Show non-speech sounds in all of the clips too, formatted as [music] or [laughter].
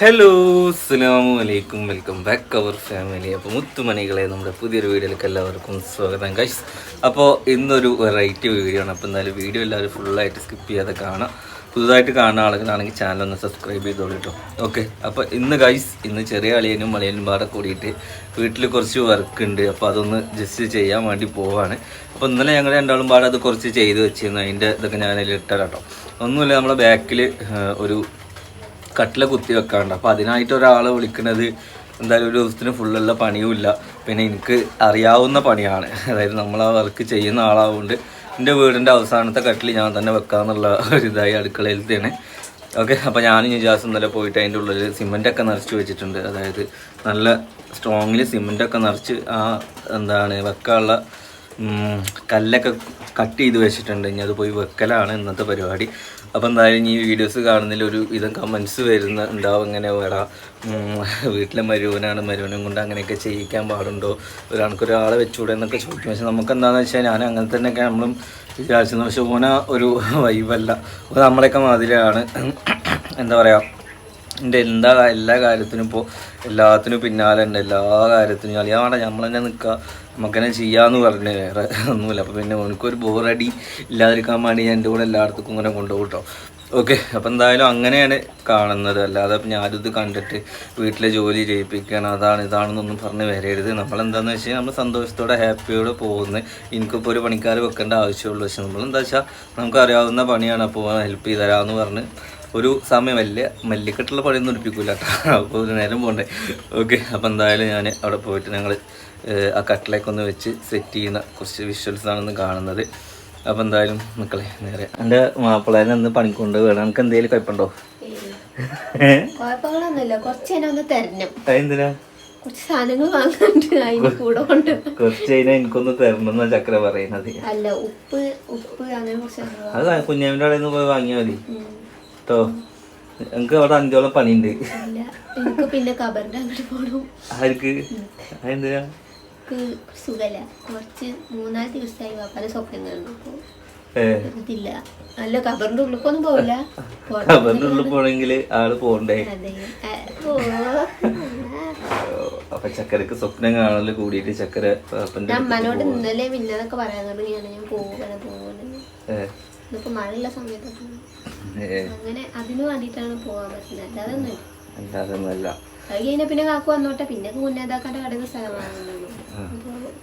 Hello അസ്സലാമു അലൈക്കും. Welcome back അവർ family അപ്പോൾ മുത്തുമണികളെ നമ്മുടെ പുതിയൊരു വീഡിയോയിലേക്ക് എല്ലാവർക്കും സ്വാഗതം. ഗൈസ് അപ്പോൾ ഇന്നൊരു വെറൈറ്റി വീഡിയോ ആണ്. അപ്പോൾ എന്തായാലും വീഡിയോ എല്ലാവരും ഫുള്ളായിട്ട് സ്കിപ്പ് ചെയ്യാതെ കാണാം. പുതുതായിട്ട് കാണുന്ന ആളുകളാണെങ്കിൽ ചാനൽ ഒന്ന് സബ്സ്ക്രൈബ് ചെയ്തോളൂ കേട്ടോ ഓക്കെ അപ്പോൾ ഇന്ന് ഗൈസ് ഇന്ന് ചെറിയ അളിയനും മളിയനും പാടെ കൂടിയിട്ട് വീട്ടിൽ കുറച്ച് വർക്ക് ഉണ്ട്. അപ്പോൾ അതൊന്ന് ജസ്റ്റ് ചെയ്യാൻ വേണ്ടി പോവാണ്. അപ്പോൾ ഇന്നലെ ഞങ്ങൾ രണ്ടാളും പാടെ അത് കുറച്ച് ചെയ്ത് വെച്ചിരുന്നു. അതിന്റെ ഇതൊക്കെ ഞാൻ അതിൽ ഇട്ടതാണ് കേട്ടോ ഒന്നുമില്ല നമ്മുടെ ബാക്കിൽ ഒരു കട്ടില കുത്തി വെക്കാണ്ട് അപ്പോൾ അതിനായിട്ട് ഒരാളെ വിളിക്കുന്നത് എന്തായാലും ഒരു ദിവസത്തിന് ഫുള്ളുള്ള പണിയുമില്ല. പിന്നെ എനിക്ക് അറിയാവുന്ന പണിയാണ്. അതായത് നമ്മൾ ആ വർക്ക് ചെയ്യുന്ന ആളാവുകൊണ്ട് എന്റെ വീടിന്റെ അവസാനത്തെ കട്ടിൽ ഞാൻ തന്നെ വെക്കാമെന്നുള്ള ഒരു ഇതായി അടുക്കളയിൽ തന്നെ. ഓക്കെ അപ്പോൾ ഞാനും നിജാസ് ഇന്നലെ പോയിട്ട് അതിന്റെ ഉള്ളിൽ സിമന്റൊക്കെ നിറച്ച് വെച്ചിട്ടുണ്ട്. അതായത് നല്ല സ്ട്രോങ്ങിൽ സിമന്റൊക്കെ നിറച്ച് ആ എന്താണ് വെക്കാനുള്ള കല്ലൊക്കെ കട്ട് ചെയ്ത് വെച്ചിട്ടുണ്ട്. ഇനി അത് പോയി വെക്കലാണ് ഇന്നത്തെ പരിപാടി. അപ്പോൾ എന്തായാലും ഈ വീഡിയോസ് കാണുന്നതിൽ ഒരു വിധം കമൻസ് വരുന്ന ഉണ്ടാവും. ഇങ്ങനെ വേടാ വീട്ടിലെ മരുവനാണ് മരുവനും കൊണ്ട് അങ്ങനെയൊക്കെ ചെയ്യിക്കാൻ പാടുണ്ടോ? ഒരാൾക്ക് ഒരാളെ വെച്ചുകൂടെ എന്നൊക്കെ ചോദിക്കും. പക്ഷെ നമുക്ക് എന്താണെന്ന് വെച്ചാൽ ഞാൻ അങ്ങനെ തന്നെയൊക്കെ നമ്മളും വിചാരിച്ചത് പക്ഷെ ഓന ഒരു വൈബല്ല നമ്മളെയൊക്കെ മാതിരിയാണ്. എന്താ പറയുക എന്റെ എന്താ എല്ലാ കാര്യത്തിനും ഇപ്പോൾ എല്ലാത്തിനും പിന്നാലെ ഉണ്ട്. എല്ലാ കാര്യത്തിനും. അളിയാ വേണ്ട നമ്മൾ തന്നെ നിൽക്കുക. നമുക്ക് തന്നെ ചെയ്യാന്ന് പറഞ്ഞ്. വേറെ ഒന്നുമില്ല. അപ്പോൾ പിന്നെ എനിക്കൊരു ബോറടി ഇല്ലാതിരിക്കാൻ വേണ്ടി ഞാൻ എന്റെ കൂടെ എല്ലായിടത്തും ഇങ്ങനെ കൊണ്ടുപോകും കേട്ടോ ഓക്കെ അപ്പം എന്തായാലും അങ്ങനെയാണ് കാണുന്നത്. അല്ലാതെ അപ്പം ഞാനിത് കണ്ടിട്ട് വീട്ടിലെ ജോലി ചെയ്യിപ്പിക്കണം അതാണ് ഇതാണെന്നൊന്നും പറഞ്ഞ് വരരുത്. നമ്മളെന്താണെന്ന് കഴിഞ്ഞാൽ നമ്മൾ സന്തോഷത്തോടെ ഹാപ്പിയോടെ പോകുന്നത് എനിക്കിപ്പോൾ ഒരു പണിക്കാർ വെക്കേണ്ട ആവശ്യമുള്ളൂ. പക്ഷെ നമ്മളെന്താ വെച്ചാൽ നമുക്കറിയാവുന്ന പണിയാണ്. അപ്പോൾ ഹെൽപ്പ് ചെയ്തു തരാമെന്ന് പറഞ്ഞ് ഒരു സമയം വലിയ മല്ലിക്കെട്ടുള്ള പണിയൊന്നും എടുപ്പിക്കൂല കേട്ടോ അപ്പോൾ ഒരു നേരം പോകണ്ടേ ഓക്കെ അപ്പോൾ എന്തായാലും ഞാൻ അവിടെ പോയിട്ട് ഞങ്ങൾ ആ കട്ടിലേക്കൊന്ന് വെച്ച് സെറ്റ് ചെയ്യുന്ന കുറച്ച് വിഷ്വൽസ് ആണെന്ന് കാണുന്നത്. അപ്പോൾ എന്തായാലും മക്കളെ നേരെ. എന്റെ മാപ്പിളേനെ ഒന്ന് പണിക്കൊണ്ട് വേണം എനിക്ക് എന്തെങ്കിലും കുഴപ്പമുണ്ടോ? കുറച്ച് നേരം തരണം. എന്തിനാ? കുറച്ച് സാധനങ്ങൾ വാങ്ങാണ്ട് അതിന് കൂടെ കൊണ്ട് കുറച്ച് കഴിഞ്ഞാൽ എനിക്കൊന്ന് തരണം ചക്ര പറയുന്നത്. അല്ല ഉപ്പ് ഉപ്പ് അങ്ങനെ കുറച്ച്. അത് കുഞ്ഞാമിന്റെ അവിടെ നിന്ന് പോയി വാങ്ങിയാൽ മതി. കേട്ടോ എനിക്ക് അവിടെ അഞ്ചോളം പണിയുണ്ട്. എനിക്ക് പിന്നെ കബറിന്റെ അങ്ങോട്ട് പോകണം ആർക്ക്? അതെന്തിനാ? എനിക്ക് സുഖല്ല. കുറച്ച് മൂന്നാൽ ദിവസമായി വാപ്പാനെ സ്വപ്നം കണ്ടു അപ്പൊ ഏ. ഇതില്ല അല്ല കബറിന്റെ ഉള്ളിലേക്കൊന്നും പോവില്ല. ഉള്ളിൽ പോണെങ്കിൽ ആൾ പോണ്ടേ. അപ്പൊ ചക്കരക്ക് സ്വപ്നം കാണൽ കൂടിയിട്ട് ചക്കര അമ്മനോട് ഇന്നലെ മിന്നതൊക്കെ പറയാൻ തുടങ്ങിയാണ്. ഞാൻ പോകണം പോകണം മഴയുള്ള സമയത്തൊക്കെ അങ്ങനെ അതിന് വേണ്ടിയിട്ടാണ് പോകാൻ പറ്റുന്നത്. അല്ലാതെ ഒന്നും അല്ലാതെ ഒന്നുമല്ല അത് കഴിഞ്ഞാൽ പിന്നെ കാക്കു വന്നോട്ടെ. പിന്നെ കടയിൽ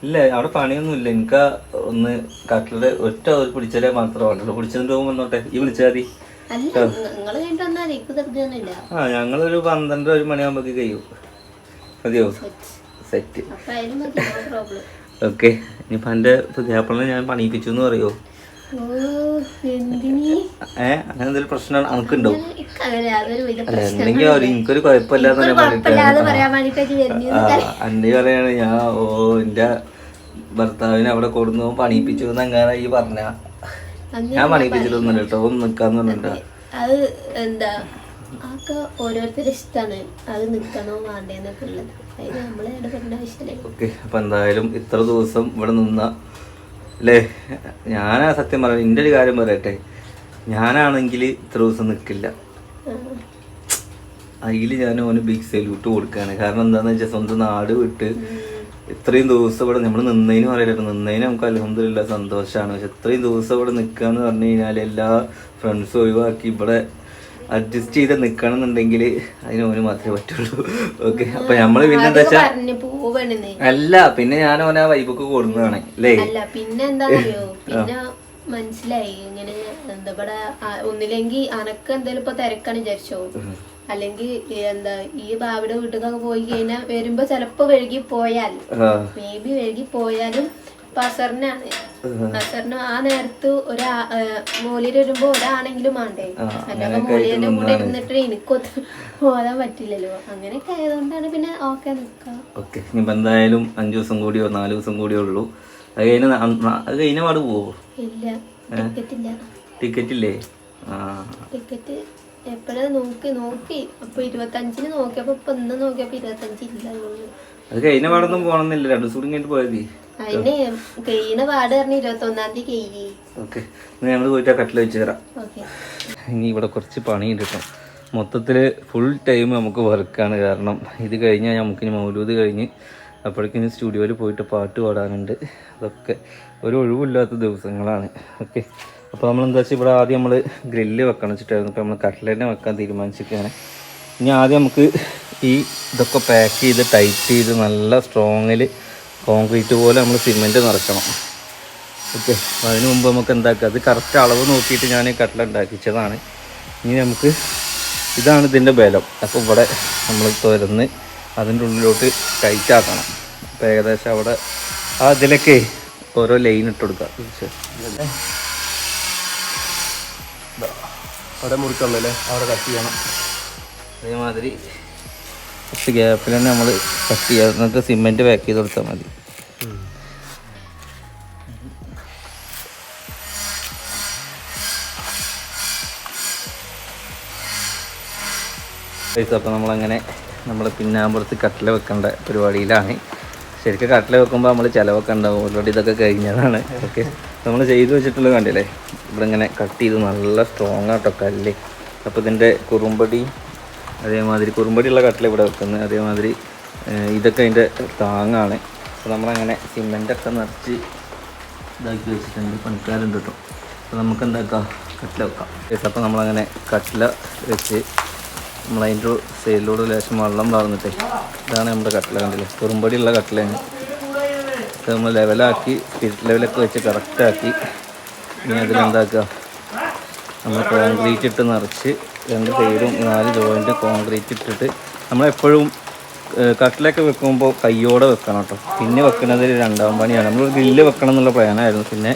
ഇല്ല അവിടെ പണിയൊന്നും ഇല്ല. എനിക്ക് ഒന്ന് കട്ടിലെ ഒറ്റ ഒരു പിടിച്ചാലേ മാത്രമേ പിടിച്ചതിന്റെ പോകുമ്പോൾ വന്നോട്ടെ. ഈ വിളിച്ചാൽ മതി. ആ. ഞങ്ങളൊരു പന്ത്രണ്ട് ഒരു മണിയാകുമ്പോഴേക്ക് കഴിയും. മതിയോ സെറ്റ്. ഓക്കെ [laughs] ഇനിയിപ്പോൾ എന്റെ പുതിയാപ്പിളിനെ ഞാൻ പണിയിപ്പിച്ചു എന്ന് പറയുമോ ഏ അങ്ങനെ എന്തെങ്കിലും പ്രശ്നം വലിയ അല്ല എന്തെങ്കിലും എനിക്കൊരു കുഴപ്പമില്ലാന്ന് അന്റെ പറയാണ് ഞാൻ ഓ എന്റെ ഭർത്താവിനെ അവിടെ കൊടുന്നു പണിയിപ്പിച്ചു എന്നങ്ങനെ ഈ പറഞ്ഞ. ഞാൻ പണിയിപ്പിച്ചിട്ടൊന്നും കേട്ടോ ഒന്ന് നിക്കാന്ന് പറഞ്ഞിട്ടാ. അത് എന്താ അതൊക്കെ ഓരോരുത്തരുടെ ഇഷ്ടമാണ് അത് നിൽക്കണോ വേണ്ടേന്നൊക്കെ ഉള്ളത്. അതിന് നമ്മൾ ഇടപെടേണ്ട ആവശ്യമില്ല. ഓക്കെ അപ്പൊ എന്തായാലും ഇത്ര ദിവസം ഇവിടെ നിന്ന അല്ലേ ഞാനാ സത്യം പറയാം എന്റെ ഒരു കാര്യം പറയട്ടെ. ഞാനാണെങ്കിൽ ഇത്ര ദിവസം നിൽക്കില്ല. അതിൽ ഞാൻ ഓന് ബിഗ് സല്യൂട്ട് കൊടുക്കുകയാണ് കാരണം എന്താണെന്ന് വെച്ചാൽ സ്വന്തം നാട് വിട്ട് ഇത്രയും ദിവസം ഇവിടെ നമ്മൾ നിന്നതിന് പറയലോ നിന്നതിന് നമുക്ക് അലഹമില്ല സന്തോഷമാണ് പക്ഷെ ഇത്രയും ദിവസം ഇവിടെ നിൽക്കുക എന്ന് പറഞ്ഞു കഴിഞ്ഞാൽ എല്ലാ ഫ്രണ്ട്സും ഒഴിവാക്കി ഇവിടെ അഡ്ജസ്റ്റ് ചെയ്ത് നിൽക്കണം എന്നുണ്ടെങ്കിൽ അതിന് ഓന് മാത്രമേ പറ്റുള്ളൂ. ഓക്കെ അപ്പൊ നമ്മൾ പിന്നെ എന്താ വെച്ചാൽ അല്ല പിന്നെ ഞാൻ ഓനെ വൈബൊക്കെ കൊടുക്കുന്നതാണ് അല്ലേ? പിന്നെ എന്താ [laughs] പിന്നെ മനസ്സിലായി ഇങ്ങനെ എന്താ പറയാ ഒന്നില്ലെങ്കിൽ അനക്ക് എന്തായാലും ഇപ്പൊ തിരക്കാണ് വിചാരിച്ചോ? അല്ലെങ്കിൽ എന്താ ഈ ബാബിയുടെ വീട്ടിലൊക്കെ പോയി കഴിഞ്ഞാൽ വരുമ്പോ ചെലപ്പോ വഴുകി പോയാൽ മേ ബി വഴുകി പോയാലും ഇപ്പൊ അസറിനാണ് ആ നേരത്ത് ഒരാ മോലിയിൽ വരുമ്പോ ഒരാണെങ്കിലും വേണ്ടേ? അല്ലാതെ മോലിയുടെ കൂടെ ഇരുന്നിട്ട് എനിക്ക് പോകാൻ പറ്റില്ലല്ലോ. അങ്ങനെയൊക്കെ ആയതുകൊണ്ടാണ് പിന്നെ ഓക്കെ നിക്കാം ഓക്കെ ഇനിയിപ്പോൾ എന്തായാലും അഞ്ച് ദിവസം കൂടിയോ നാല് ദിവസം കൂടിയോ ഉള്ളൂ. അത് കഴിഞ്ഞ അത് കഴിഞ്ഞ പാട് പോവോ? ഇല്ല ടിക്കറ്റ് ഇല്ല ടിക്കറ്റ് ഇല്ലേ ടിക്കറ്റ് എപ്പോഴാ നോക്കി നോക്കി. അപ്പൊ ഇരുപത്തഞ്ചിന് നോക്കിയപ്പോ ഇപ്പൊ ഇന്ന് നോക്കിയപ്പോ ഇരുപത്തഞ്ച് ഇല്ല. അത് കഴിഞ്ഞ പാടൊന്നും പോകണമെന്നില്ല രണ്ടു ദിവസം കൂടി കഴിഞ്ഞിട്ട് പോയാൽ മതി. അതിന് കഴിയണ പാട് പറഞ്ഞ് ഇരുപത്തി ഒന്നാം തീയതി കഴിയേ ഓക്കെ. ഞങ്ങൾ പോയിട്ട് ആ കട്ടിൽ വെച്ച് തരാം ഇനി ഇവിടെ കുറച്ച് പണിയുണ്ട് കേട്ടോ. മൊത്തത്തിൽ ഫുൾ ടൈം നമുക്ക് വർക്കാണ് കാരണം ഇത് കഴിഞ്ഞാൽ നമുക്കിനി മൗലൂദ് കഴിഞ്ഞ് അപ്പോഴേക്കിനി സ്റ്റുഡിയോയിൽ പോയിട്ട് പാട്ട് പാടാനുണ്ട്. അതൊക്കെ ഒരു ഒഴിവില്ലാത്ത ദിവസങ്ങളാണ്. ഓക്കെ. അപ്പോൾ നമ്മൾ എന്താ വെച്ചാൽ ഇവിടെ ആദ്യം നമ്മൾ ഗ്രില്ല് വെക്കണം വെച്ചിട്ടായിരുന്നു. ഇപ്പോൾ നമ്മൾ കട്ട്ലറ്റിനെ വെക്കാൻ തീരുമാനിച്ചിരിക്കുകയാണ്. ഇനി ആദ്യം നമുക്ക് ഈ ഇതൊക്കെ പാക്ക് ചെയ്ത് ടൈറ്റ് ചെയ്ത് നല്ല സ്ട്രോങ്ങിൽ കോൺക്രീറ്റ് പോലെ നമ്മൾ സിമെന്റ് നിറക്കണം ഓക്കെ അതിന് മുമ്പ് നമുക്ക് എന്താക്കുക അത് കറക്റ്റ് അളവ് നോക്കിയിട്ട് ഞാൻ ഈ കട്ട്ല ഉണ്ടാക്കിച്ചതാണ്. ഇനി നമുക്ക് ഇതാണ് ഇതിന്റെ ബലം. അപ്പോൾ ഇവിടെ നമ്മൾ തുരന്ന് അതിന്റെ ഉള്ളിലോട്ട് ടൈറ്റ് ആക്കണം. അപ്പോൾ ഏകദേശം അവിടെ ആ ഇതിലൊക്കെ ഓരോ ലൈൻ ഇട്ട് കൊടുക്കുക. അവിടെ മുറിക്കുള്ളൂ അല്ലേ അവിടെ കട്ട് ചെയ്യണം. അതേമാതിരി കുറച്ച് ഗ്യാപ്പിൽ തന്നെ നമ്മൾ കട്ട് ചെയ്യുക എന്നിട്ട് സിമെന്റ് പാക്ക് ചെയ്ത് കൊടുത്താൽ മതി. അപ്പോൾ നമ്മളങ്ങനെ നമ്മൾ പിന്നാമ്പുറത്ത് കട്ടില വെക്കേണ്ട പരിപാടിയിലാണ്. ശരിക്കും കട്ടില വെക്കുമ്പോൾ നമ്മൾ ചിലവൊക്കെ ഉണ്ടാവും. ഓൾറെഡി ഇതൊക്കെ കഴിഞ്ഞതാണ്. ഓക്കെ നമ്മൾ ചെയ്തു വെച്ചിട്ടുള്ളത് കണ്ടില്ലേ? ഇവിടെ ഇങ്ങനെ കട്ട് ചെയ്ത് നല്ല സ്ട്രോങ് ആട്ടോ കല്ല്. അപ്പോൾ ഇതിന്റെ കുറുമ്പടി അതേമാതിരി കുറുമ്പടിയുള്ള കട്ടിൽ ഇവിടെ വെക്കുന്നത് അതേമാതിരി ഇതൊക്കെ അതിന്റെ താങ്ങാണ്. അപ്പോൾ നമ്മളങ്ങനെ സിമെന്റൊക്കെ നിറച്ച് ഇതാക്കി വെച്ചിട്ടുണ്ട്. പണിക്കാരുണ്ട് കേട്ടോ. അപ്പോൾ നമുക്ക് എന്താക്കാം കട്ടില വെക്കാം അപ്പോൾ നമ്മളങ്ങനെ കട്ടില വെച്ച് നമ്മളതിന്റെ സൈഡിലൂടെ ലേശം വെള്ളം വളർന്നിട്ടേ ഇതാണ് നമ്മുടെ കട്ടില കണ്ടില്ലേ? കുറുമ്പടിയുള്ള കട്ടിലാണ്. ഇത് നമ്മൾ ലെവലാക്കി സ്പിരിറ്റ് ലെവലൊക്കെ വെച്ച് കറക്റ്റാക്കി. ഇനി അതിലെന്താക്കുക നമ്മൾ കോൺക്രീറ്റ് ഇട്ട് നിറച്ച് രണ്ട് സൈഡും നാല് ജോയിന്റ് കോൺക്രീറ്റ് ഇട്ടിട്ട് നമ്മളെപ്പോഴും കട്ടിലൊക്കെ വെക്കുമ്പോൾ കയ്യോടെ വെക്കണം കേട്ടോ. പിന്നെ വെക്കുന്നത് രണ്ടാം പണിയാണ്. നമ്മൾ ഗ്രില്ല് വെക്കണം എന്നുള്ള പ്ലാനായിരുന്നു പിന്നെ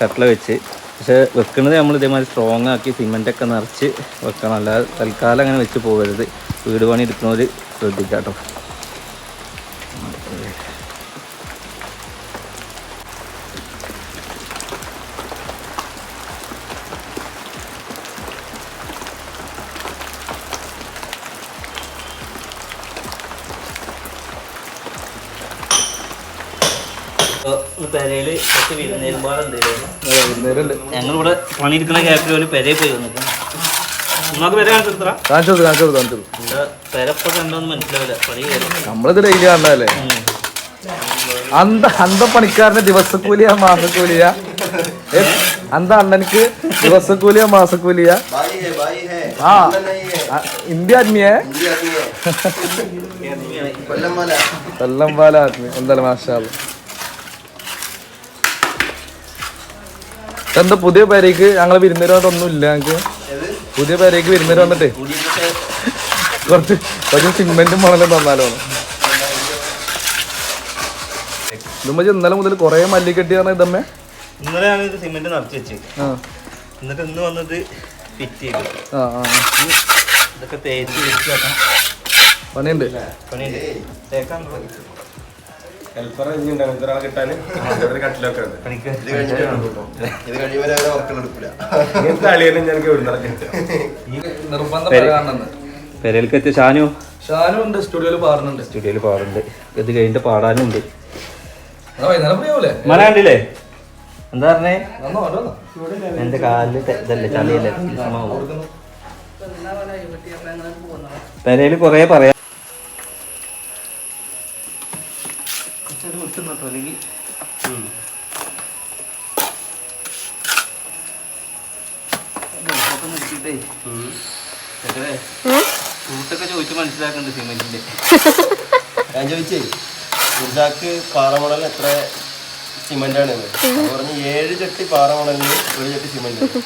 കട്ടില വെച്ച്. പക്ഷേ വെക്കുന്നത് നമ്മൾ ഇതേമാതിരി സ്ട്രോങ് ആക്കി സിമെന്റൊക്കെ നിറച്ച് വെക്കണം. അല്ലാതെ തൽക്കാലം അങ്ങനെ വെച്ച് പോകരുത്. വീട് പണി എടുക്കുന്നവർ ശ്രദ്ധിക്കാം കേട്ടോ പെരയിൽ ഞങ്ങളിവിടെ പണിയെടുക്കണ ഗ്യാപ്പിൽ ഒരു പെരയിൽ പോയി വന്നിട്ട് നമുക്ക് പെര കാണിച്ചെടുത്തറ കാണിച്ചത് കാണിച്ചത് കാണിച്ചത് മനസ്സിലാവില്ല. പണി കയറി. അന്ത അന്ത ദിവസക്കൂലിയ മാസക്കൂലിയ? അന്ത അണ്ണനക്ക് ദിവസക്കൂലിയ മാസക്കൂലിയ? ആ ഇന്ത്യ ആദ്മിയെ? കൊല്ലം പാല ആത്മീയ എന്തായാലും മാഷാ എന്താ പുതിയ പേരേക്ക്? ഞങ്ങൾ വിരുന്നേര് വന്നിട്ടൊന്നും ഇല്ല ഞങ്ങക്ക്. പുതിയ പേരേക്ക് വിരുന്നേര് വന്നിട്ടേ. കുറച്ച് കുറച്ച് സിമെന്റും മണലും തന്നാലോ. ഇതുമ്മ ഇന്നലെ മുതൽ കൊറേ മല്ലിക്കെട്ടി പറഞ്ഞ ഇതമ്മേ. ഇന്നലെ ഞാൻ ഇത് സിമെന്റ് നിറച്ച് വെച്ച്. എന്നിട്ട് ഇന്ന് വന്നത് ഫിറ്റ് ചെയ്തു. ആ ആ. ഇതൊക്കെ തേച്ച് വെച്ച് പണിയുണ്ട്. പണിയുണ്ട്. തേക്കാൻ ഹെൽപ്പർ ഒരാളെ കിട്ടാൻ കട്ടിലൊക്കെ ഉണ്ട്. ഇത് കഴിഞ്ഞിട്ട് ഇത് കഴിയുമ്പോൾ അവരെ വർക്കുകൾ എടുക്കില്ല ഇങ്ങനത്തെ അളിയനെ ഞങ്ങൾക്ക് എവിടെ നിർബന്ധം പറയാണെന്ന് പെരയിലേക്ക് എത്തിയ ഷാനു? ഷാനും ഉണ്ട്. സ്റ്റുഡിയോയിൽ പാടുന്നുണ്ട്. സ്റ്റുഡിയോയിൽ പാടുന്നുണ്ട്. ഇത് കഴിഞ്ഞിട്ട് പാടാനുണ്ട്. വൈകുന്നേരം മന മനാണ്ടില്ലേ എന്താ പറഞ്ഞേ? എന്റെ കാലിൽ ഇതല്ലേ ചളിയല്ലേ? പെരയിൽ കൊറേ പറയാം ഫ്രൂട്ടൊക്കെ ചോദിച്ച് മനസ്സിലാക്കണ്ട് സിമെന്റിന്റെ ഞാൻ ചോദിച്ചേ ഗുർജാക്ക് പാറമണൽ എത്ര സിമെന്റ് ആണ് പറഞ്ഞ് ഏഴ് ചട്ടി പാറമണലിന് ഒരു ചട്ടി സിമെന്റ്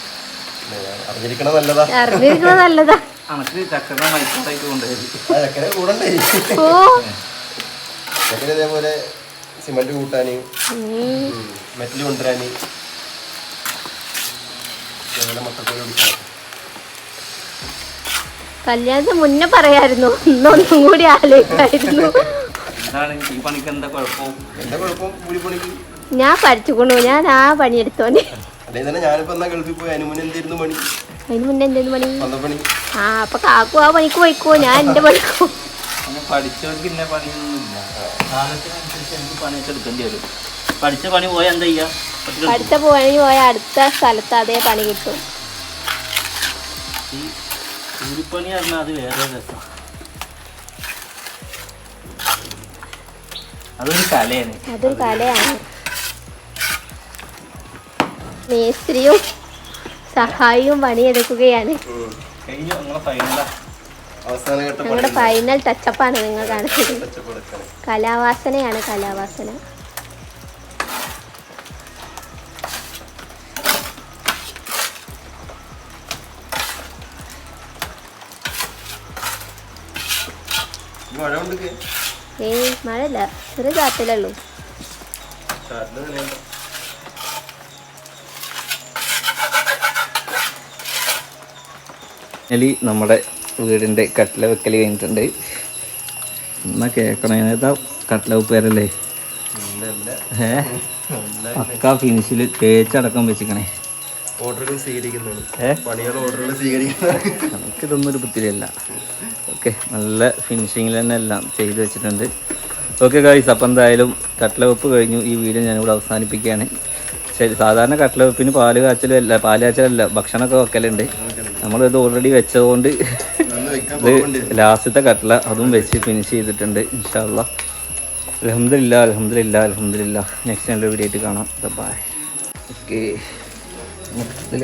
അറിഞ്ഞിരിക്കണ നല്ലതാ. അറിഞ്ഞിരിക്കണ നല്ലതാ. അനക്ക് ചക്കര മൈക്കോട്ടായിട്ട് കൊണ്ടുപോയി ആ ചക്കര കൂടണ്ടേ? ഓ. ചക്കര ഇതേപോലെ സിമെന്റ് കൂട്ടാന് മെറ്റൽ കൊണ്ടുവരാന്. ഇതേപോലെ മക്കൾക്കൊരു കല്യാണത്തിന് മുന്നേ പറയായിരുന്നു. ഇന്നൊന്നും കൂടി ആലോചിക്കായിരുന്നു. ഞാൻ പഠിച്ചുകൊണ്ടു. ഞാൻ ആ പണിയെടുത്തോനെ അതിന് മുന്നേ എന്തായിരുന്നു പണി? ആ അപ്പൊ കാക്കു ആ പണിക്ക് പോയിക്കോ. ഞാൻ എന്റെ പണിക്കോ അങ്ങനെ പഠിച്ചവർക്ക് ഇന്ന പണിയൊന്നുമില്ല. കാലത്തിനനുസരിച്ച് എനിക്ക് പണിയൊക്കെ എടുക്കേണ്ടി വരും. പഠിച്ച പണി പോയാൽ എന്താ ചെയ്യാ? പഠിച്ച പണി പോയ അടുത്ത സ്ഥലത്ത് അതേ പണി കിട്ടും. ഈ കൂലിപ്പണി പറഞ്ഞാൽ അത് വേറെ രസം. അതൊരു കലയാണ്. അതൊരു കലയാണ്. മേസ്ത്രിയും സഹായിയും പണിയെടുക്കുകയാണ്. കഴിഞ്ഞു. നിങ്ങളെ ഫൈനലാ ഞങ്ങളുടെ ഫൈനൽ ടച്ചപ്പാണ് നിങ്ങൾ കാണുന്നത്. കലാവാസനയാണ് കലാവാസന. ഏയ് മഴല്ല ചെറിയ ചാറ്റലുള്ളൂ നമ്മുടെ വീടിന്റെ കട്ടില വെക്കൽ കഴിഞ്ഞിട്ടുണ്ട്. എന്നാ കേൾക്കണം ഏതാ കട്ടില ഉപ്പേരല്ലേ. ഏ? പക്ക ഫിനിഷിൽ തേച്ചടക്കം വെച്ചിക്കണേ. ഓർഡറുകൾ പണികൾ ഓർഡറുകൾ നമുക്കിതൊന്നും ഒരു ബുദ്ധിമുട്ടില്ല ഓക്കെ നല്ല ഫിനിഷിങ്ങിൽ തന്നെ എല്ലാം ചെയ്ത് വെച്ചിട്ടുണ്ട്. ഓക്കെ ഗൈസ് അപ്പം എന്തായാലും കട്ടില വെപ്പ് കഴിഞ്ഞു. ഈ വീഡിയോ ഞാനിവിടെ അവസാനിപ്പിക്കുകയാണ്. ശരി സാധാരണ കട്ടില വെപ്പിന് പാൽ കാച്ചലും അല്ല പാൽ കാച്ചലല്ല ഭക്ഷണമൊക്കെ വെക്കലുണ്ട്. നമ്മളിത് ഓൾറെഡി വെച്ചതുകൊണ്ട് ഇത് ലാസ്റ്റത്തെ കട്ടില അതും വെച്ച് ഫിനിഷ് ചെയ്തിട്ടുണ്ട് ഇൻഷാല്ല അലഹമില്ല അലഹമില്ല അലഹമില്ല നെക്സ്റ്റ് നല്ലൊരു വീഡിയോ ആയിട്ട് കാണാം. ബൈ ഓക്കെ മൊത്തത്തിൽ